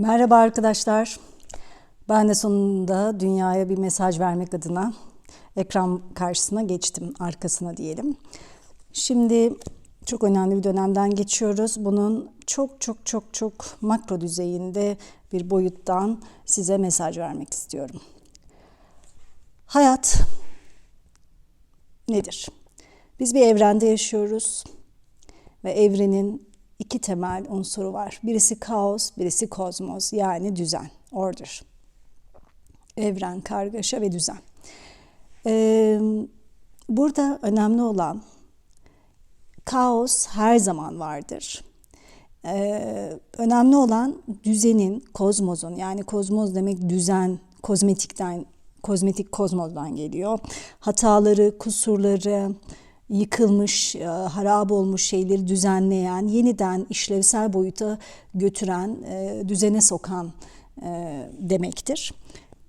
Merhaba arkadaşlar. Ben de sonunda dünyaya bir mesaj vermek adına ekran karşısına geçtim, arkasına diyelim. Şimdi çok önemli bir dönemden geçiyoruz. Bunun çok çok çok çok makro düzeyinde bir boyuttan size mesaj vermek istiyorum. Hayat nedir? Biz bir evrende yaşıyoruz ve evrenin iki temel unsuru var. Birisi kaos, birisi kozmos yani düzen, order. Evren, kargaşa ve düzen. Ee, burada önemli olan kaos her zaman vardır. Ee, önemli olan düzenin, kozmosun yani kozmos demek düzen, kozmetikten, kozmetik kozmosdan geliyor. Hataları, kusurları, yıkılmış, e, harap olmuş şeyleri düzenleyen, yeniden işlevsel boyuta götüren, e, düzene sokan e, demektir.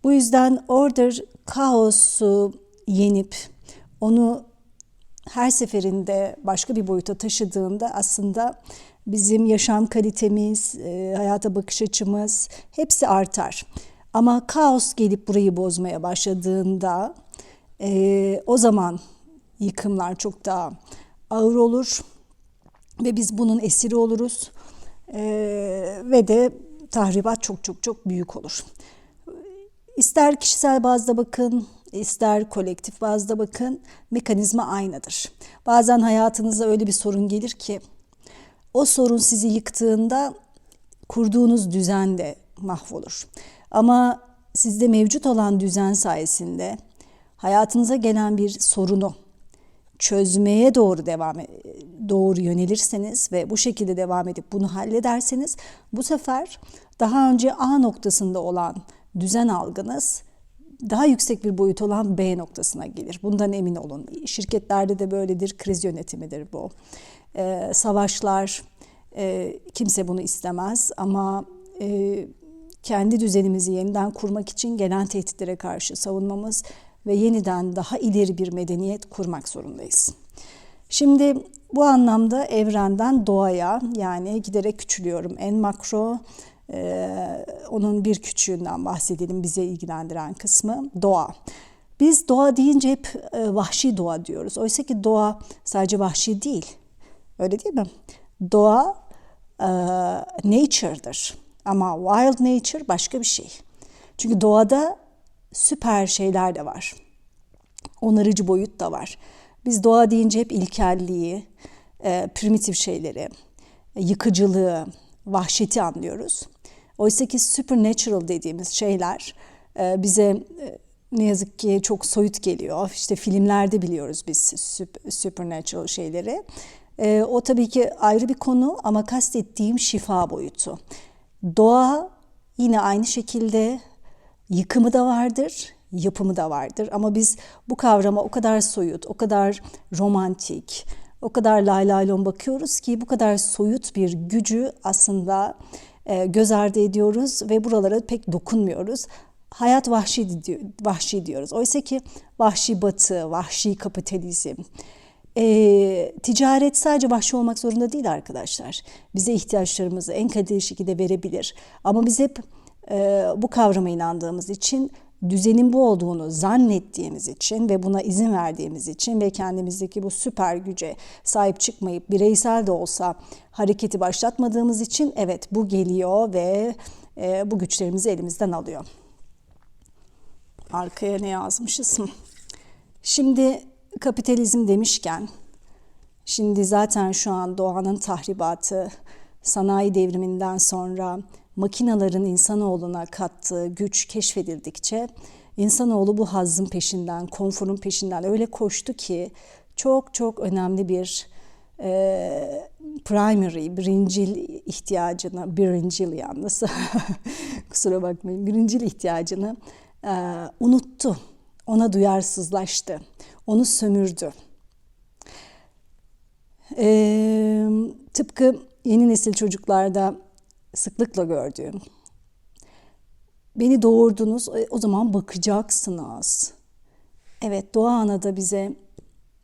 Bu yüzden order kaosu yenip onu her seferinde başka bir boyuta taşıdığında aslında bizim yaşam kalitemiz, hayata bakış açımız hepsi artar. Ama kaos gelip burayı bozmaya başladığında o zaman yıkımlar çok daha ağır olur ve biz bunun esiri oluruz ee, ve de tahribat çok çok çok büyük olur. İster kişisel bazda bakın, ister kolektif bazda bakın, mekanizma aynıdır. Bazen hayatınıza öyle bir sorun gelir ki o sorun sizi yıktığında kurduğunuz düzen de mahvolur. Ama sizde mevcut olan düzen sayesinde hayatınıza gelen bir sorunu çözmeye doğru devam e, doğru yönelirseniz ve bu şekilde devam edip bunu hallederseniz bu sefer daha önce A noktasında olan düzen algınız daha yüksek bir boyut olan B noktasına gelir. Bundan emin olun. Şirketlerde de böyledir, kriz yönetimidir bu. Ee, savaşlar, e, kimse bunu istemez ama e, kendi düzenimizi yeniden kurmak için gelen tehditlere karşı savunmamız ve yeniden daha ileri bir medeniyet kurmak zorundayız. Şimdi bu anlamda evrenden doğaya yani giderek küçülüyorum. En makro e, onun bir küçüğünden bahsedelim bize ilgilendiren kısmı doğa. Biz doğa deyince hep e, vahşi doğa diyoruz. Oysa ki doğa sadece vahşi değil. Öyle değil mi? Doğa e, nature'dır. Ama wild nature başka bir şey. Çünkü doğada süper şeyler de var. Onarıcı boyut da var. Biz doğa deyince hep ilkelliği, e, primitif şeyleri, e, yıkıcılığı, vahşeti anlıyoruz. Oysa ki supernatural dediğimiz şeyler e, bize ne yazık ki çok soyut geliyor. İşte filmlerde biliyoruz biz supernatural şeyleri. O tabii ki ayrı bir konu ama kastettiğim şifa boyutu. Doğa yine aynı şekilde yıkımı da vardır, yapımı da vardır. Ama biz bu kavrama o kadar soyut, o kadar romantik, o kadar lay lay bakıyoruz ki bu kadar soyut bir gücü aslında e, göz ardı ediyoruz ve buralara pek dokunmuyoruz. Hayat vahşi, diyor, vahşi diyoruz. Oysa ki vahşi batı, vahşi kapitalizm, e, ticaret sadece vahşi olmak zorunda değil arkadaşlar. Bize ihtiyaçlarımızı en kaliteli şekilde verebilir. Ama biz hep bu kavrama inandığımız için düzenin bu olduğunu zannettiğimiz için ve buna izin verdiğimiz için ve kendimizdeki bu süper güce sahip çıkmayıp bireysel de olsa hareketi başlatmadığımız için evet bu geliyor ve e, bu güçlerimizi elimizden alıyor. Arkaya ne yazmışız? Şimdi kapitalizm demişken şimdi zaten şu an doğanın tahribatı sanayi devriminden sonra makinaların insanoğluna kattığı güç keşfedildikçe insanoğlu bu hazzın peşinden, konforun peşinden öyle koştu ki çok çok önemli bir e, primary, birincil ihtiyacını, birincil yalnız, kusura bakmayın, birincil ihtiyacını e, unuttu. Ona duyarsızlaştı. Onu sömürdü. E, tıpkı yeni nesil çocuklarda sıklıkla gördüğüm. Beni doğurdunuz, e, o zaman bakacaksınız. Evet, Doğa Ana da bize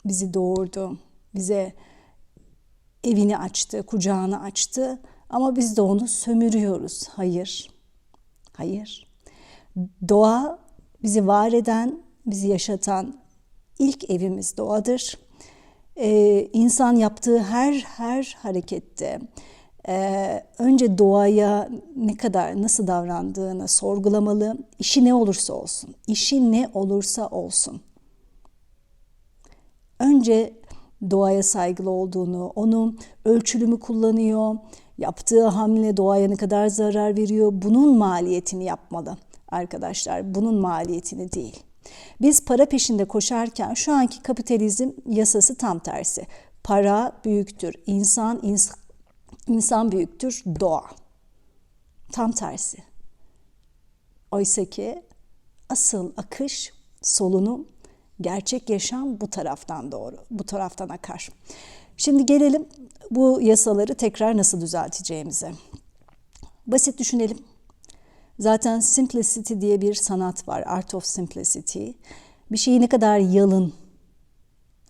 bizi doğurdu. Bize evini açtı, kucağını açtı ama biz de onu sömürüyoruz. Hayır. Hayır. Doğa bizi var eden, bizi yaşatan ilk evimiz doğadır. Ee, insan yaptığı her her harekette e, önce doğaya ne kadar nasıl davrandığını sorgulamalı. İşi ne olursa olsun, işi ne olursa olsun. Önce doğaya saygılı olduğunu, onu ölçülü kullanıyor, yaptığı hamle doğaya ne kadar zarar veriyor, bunun maliyetini yapmalı arkadaşlar. Bunun maliyetini değil. Biz para peşinde koşarken şu anki kapitalizm yasası tam tersi. Para büyüktür, insan ins insan büyüktür, doğa. Tam tersi. Oysa ki asıl akış, solunum, gerçek yaşam bu taraftan doğru, bu taraftan akar. Şimdi gelelim bu yasaları tekrar nasıl düzelteceğimize. Basit düşünelim. Zaten simplicity diye bir sanat var. Art of simplicity. Bir şeyi ne kadar yalın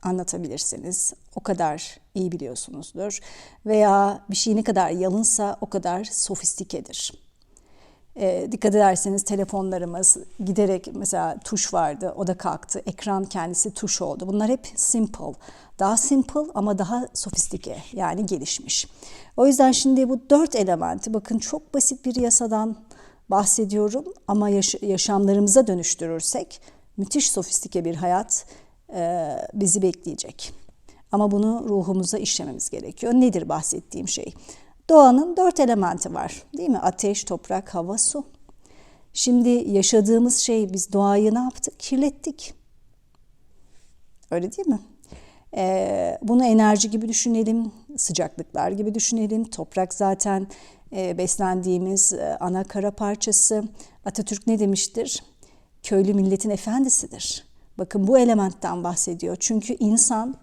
anlatabilirsiniz. O kadar iyi biliyorsunuzdur. Veya bir şey ne kadar yalınsa o kadar sofistikedir. E, dikkat ederseniz telefonlarımız giderek mesela tuş vardı o da kalktı. Ekran kendisi tuş oldu. Bunlar hep simple. Daha simple ama daha sofistike yani gelişmiş. O yüzden şimdi bu dört elementi bakın çok basit bir yasadan bahsediyorum ama yaş- yaşamlarımıza dönüştürürsek müthiş sofistike bir hayat bizi bekleyecek. Ama bunu ruhumuza işlememiz gerekiyor. Nedir bahsettiğim şey? Doğanın dört elementi var değil mi? Ateş, toprak, hava, su. Şimdi yaşadığımız şey biz doğayı ne yaptık? Kirlettik. Öyle değil mi? Ee, bunu enerji gibi düşünelim, sıcaklıklar gibi düşünelim. Toprak zaten e, beslendiğimiz e, ana kara parçası. Atatürk ne demiştir? Köylü milletin efendisidir. Bakın bu elementten bahsediyor. Çünkü insan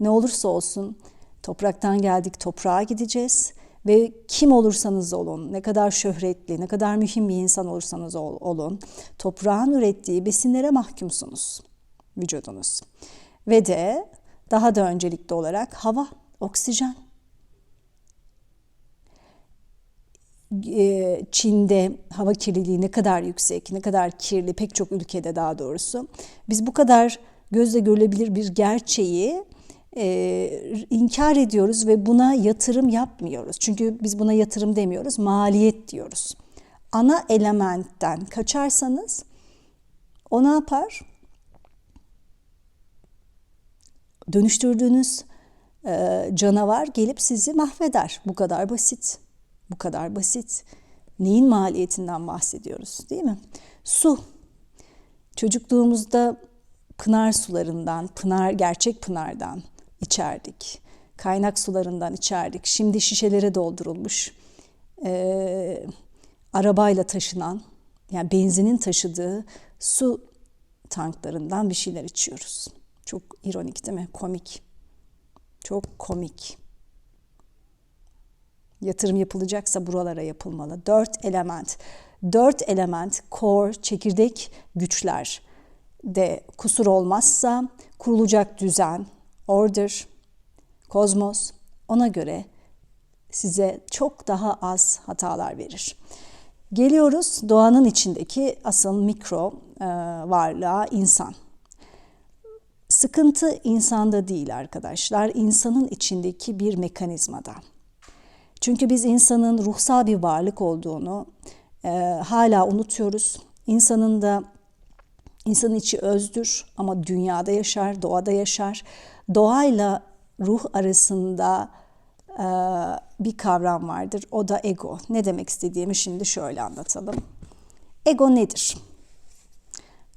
ne olursa olsun topraktan geldik, toprağa gideceğiz ve kim olursanız olun, ne kadar şöhretli, ne kadar mühim bir insan olursanız olun, toprağın ürettiği besinlere mahkumsunuz vücudunuz. Ve de daha da öncelikli olarak hava, oksijen. Ee, Çin'de hava kirliliği ne kadar yüksek, ne kadar kirli pek çok ülkede daha doğrusu. Biz bu kadar gözle görülebilir bir gerçeği e, inkar ediyoruz ve buna yatırım yapmıyoruz. Çünkü biz buna yatırım demiyoruz, maliyet diyoruz. Ana elementten kaçarsanız o ne yapar? Dönüştürdüğünüz e, canavar gelip sizi mahveder. Bu kadar basit. Bu kadar basit. Neyin maliyetinden bahsediyoruz değil mi? Su. Çocukluğumuzda pınar sularından, pınar gerçek pınardan içerdik. Kaynak sularından içerdik. Şimdi şişelere doldurulmuş. E, arabayla taşınan, yani benzinin taşıdığı su tanklarından bir şeyler içiyoruz. Çok ironik değil mi? Komik. Çok komik. Yatırım yapılacaksa buralara yapılmalı. Dört element. Dört element, core, çekirdek güçler de kusur olmazsa kurulacak düzen, order, kozmos ona göre size çok daha az hatalar verir. Geliyoruz doğanın içindeki asıl mikro e, varlığa insan. Sıkıntı insanda değil arkadaşlar, insanın içindeki bir mekanizmada. Çünkü biz insanın ruhsal bir varlık olduğunu e, hala unutuyoruz. İnsanın da insanın içi özdür ama dünyada yaşar, doğada yaşar. Doğayla ruh arasında e, bir kavram vardır. O da ego. Ne demek istediğimi şimdi şöyle anlatalım. Ego nedir?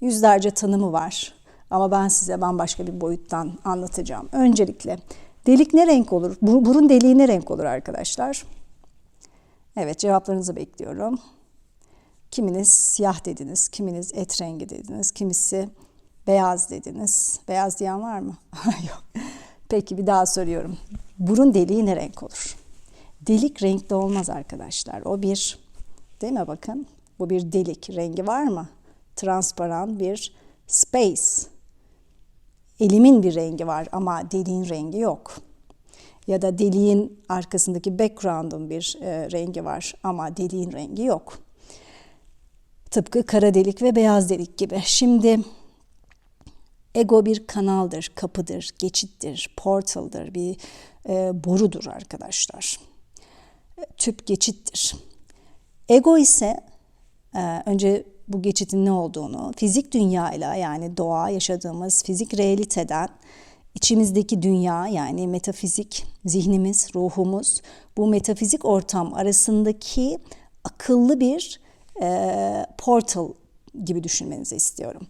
Yüzlerce tanımı var. Ama ben size bambaşka bir boyuttan anlatacağım. Öncelikle delik ne renk olur? Burun deliği ne renk olur arkadaşlar? Evet cevaplarınızı bekliyorum. Kiminiz siyah dediniz, kiminiz et rengi dediniz, kimisi beyaz dediniz. Beyaz diyen var mı? Yok. Peki bir daha soruyorum. Burun deliği ne renk olur? Delik renkli olmaz arkadaşlar. O bir, değil mi bakın? Bu bir delik. Rengi var mı? Transparan bir space. Elimin bir rengi var ama deliğin rengi yok. Ya da deliğin arkasındaki background'un bir e, rengi var ama deliğin rengi yok. Tıpkı kara delik ve beyaz delik gibi. Şimdi ego bir kanaldır, kapıdır, geçittir, portaldır, bir e, borudur arkadaşlar. Tüp geçittir. Ego ise e, önce bu geçitin ne olduğunu, fizik dünyayla yani doğa yaşadığımız fizik realiteden içimizdeki dünya yani metafizik zihnimiz, ruhumuz bu metafizik ortam arasındaki akıllı bir e, portal gibi düşünmenizi istiyorum.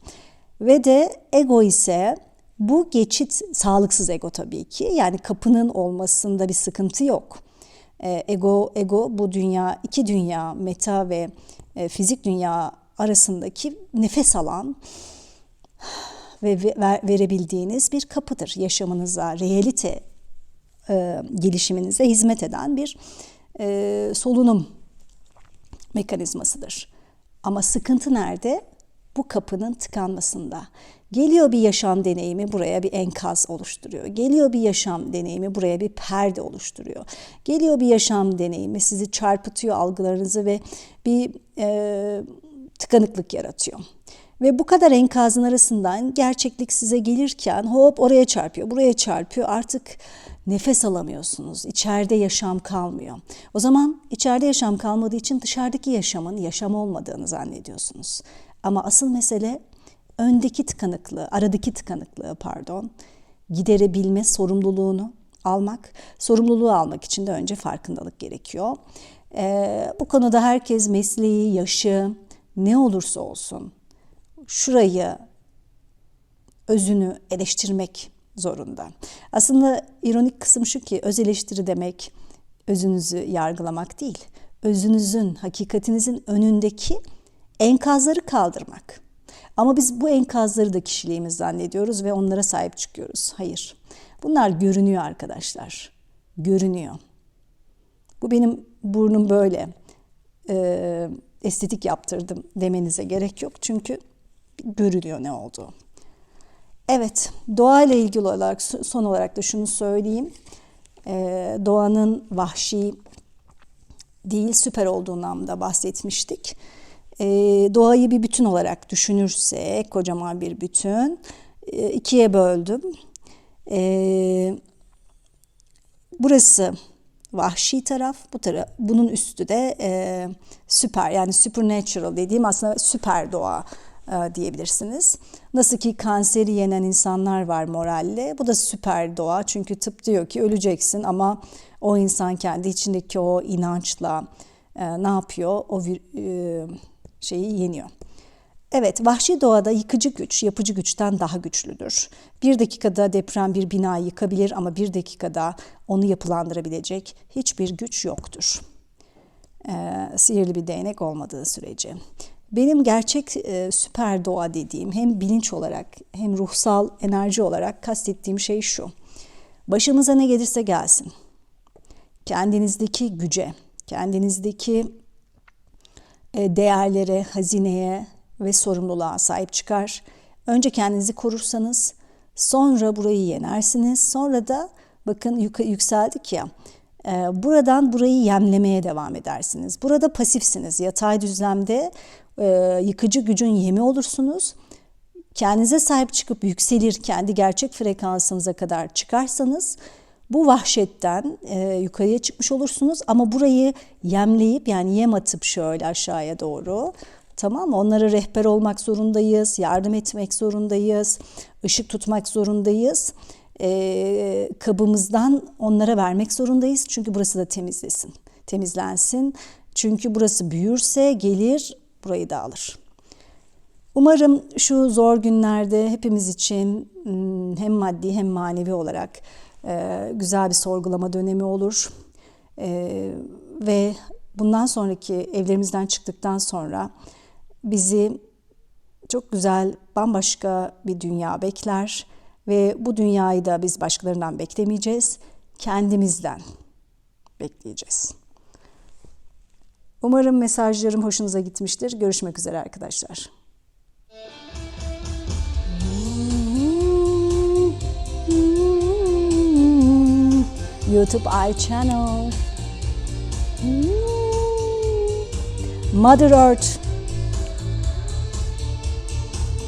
Ve de ego ise bu geçit sağlıksız ego tabii ki. Yani kapının olmasında bir sıkıntı yok. E, ego ego bu dünya iki dünya meta ve e, fizik dünya arasındaki nefes alan ve verebildiğiniz bir kapıdır. Yaşamınıza, realite e, gelişiminize hizmet eden bir e, solunum mekanizmasıdır. Ama sıkıntı nerede? Bu kapının tıkanmasında. Geliyor bir yaşam deneyimi buraya bir enkaz oluşturuyor. Geliyor bir yaşam deneyimi buraya bir perde oluşturuyor. Geliyor bir yaşam deneyimi sizi çarpıtıyor algılarınızı ve bir e, tıkanıklık yaratıyor. Ve bu kadar enkazın arasından gerçeklik size gelirken hop oraya çarpıyor, buraya çarpıyor. Artık nefes alamıyorsunuz. İçeride yaşam kalmıyor. O zaman içeride yaşam kalmadığı için dışarıdaki yaşamın yaşam olmadığını zannediyorsunuz. Ama asıl mesele öndeki tıkanıklığı, aradaki tıkanıklığı pardon, giderebilme sorumluluğunu almak. Sorumluluğu almak için de önce farkındalık gerekiyor. Ee, bu konuda herkes mesleği, yaşı, ne olursa olsun şurayı, özünü eleştirmek zorunda. Aslında ironik kısım şu ki öz eleştiri demek özünüzü yargılamak değil. Özünüzün, hakikatinizin önündeki enkazları kaldırmak. Ama biz bu enkazları da kişiliğimiz zannediyoruz ve onlara sahip çıkıyoruz. Hayır. Bunlar görünüyor arkadaşlar. Görünüyor. Bu benim burnum böyle. Ee, estetik yaptırdım demenize gerek yok. Çünkü görülüyor ne olduğu. Evet, doğayla ilgili olarak son olarak da şunu söyleyeyim. Ee, doğanın vahşi değil süper olduğundan da bahsetmiştik. Ee, doğayı bir bütün olarak düşünürsek, kocaman bir bütün, e, ikiye böldüm. Ee, burası vahşi taraf, bu taraf, bunun üstü de e, süper yani supernatural dediğim aslında süper doğa e, diyebilirsiniz. Nasıl ki kanseri yenen insanlar var moralle. Bu da süper doğa. Çünkü tıp diyor ki öleceksin ama o insan kendi içindeki o inançla e, ne yapıyor? O e, şeyi yeniyor. Evet, vahşi doğada yıkıcı güç, yapıcı güçten daha güçlüdür. Bir dakikada deprem bir binayı yıkabilir ama bir dakikada onu yapılandırabilecek hiçbir güç yoktur. Ee, sihirli bir değnek olmadığı sürece. Benim gerçek e, süper doğa dediğim hem bilinç olarak hem ruhsal enerji olarak kastettiğim şey şu. Başımıza ne gelirse gelsin. Kendinizdeki güce, kendinizdeki e, değerlere, hazineye ve sorumluluğa sahip çıkar. Önce kendinizi korursanız, sonra burayı yenersiniz. Sonra da bakın yükseldik ya. E, buradan burayı yemlemeye devam edersiniz. Burada pasifsiniz. Yatay düzlemde e, yıkıcı gücün yemi olursunuz. Kendinize sahip çıkıp yükselir, kendi gerçek frekansınıza kadar çıkarsanız bu vahşetten e, yukarıya çıkmış olursunuz ama burayı yemleyip yani yem atıp şöyle aşağıya doğru tamam mı? Onlara rehber olmak zorundayız, yardım etmek zorundayız, ışık tutmak zorundayız. E, kabımızdan onlara vermek zorundayız çünkü burası da temizlesin, temizlensin. Çünkü burası büyürse gelir burayı da alır. Umarım şu zor günlerde hepimiz için hmm, hem maddi hem manevi olarak e, güzel bir sorgulama dönemi olur. E, ve bundan sonraki evlerimizden çıktıktan sonra bizi çok güzel bambaşka bir dünya bekler ve bu dünyayı da biz başkalarından beklemeyeceğiz, kendimizden bekleyeceğiz. Umarım mesajlarım hoşunuza gitmiştir. Görüşmek üzere arkadaşlar. YouTube i channel. Mother Earth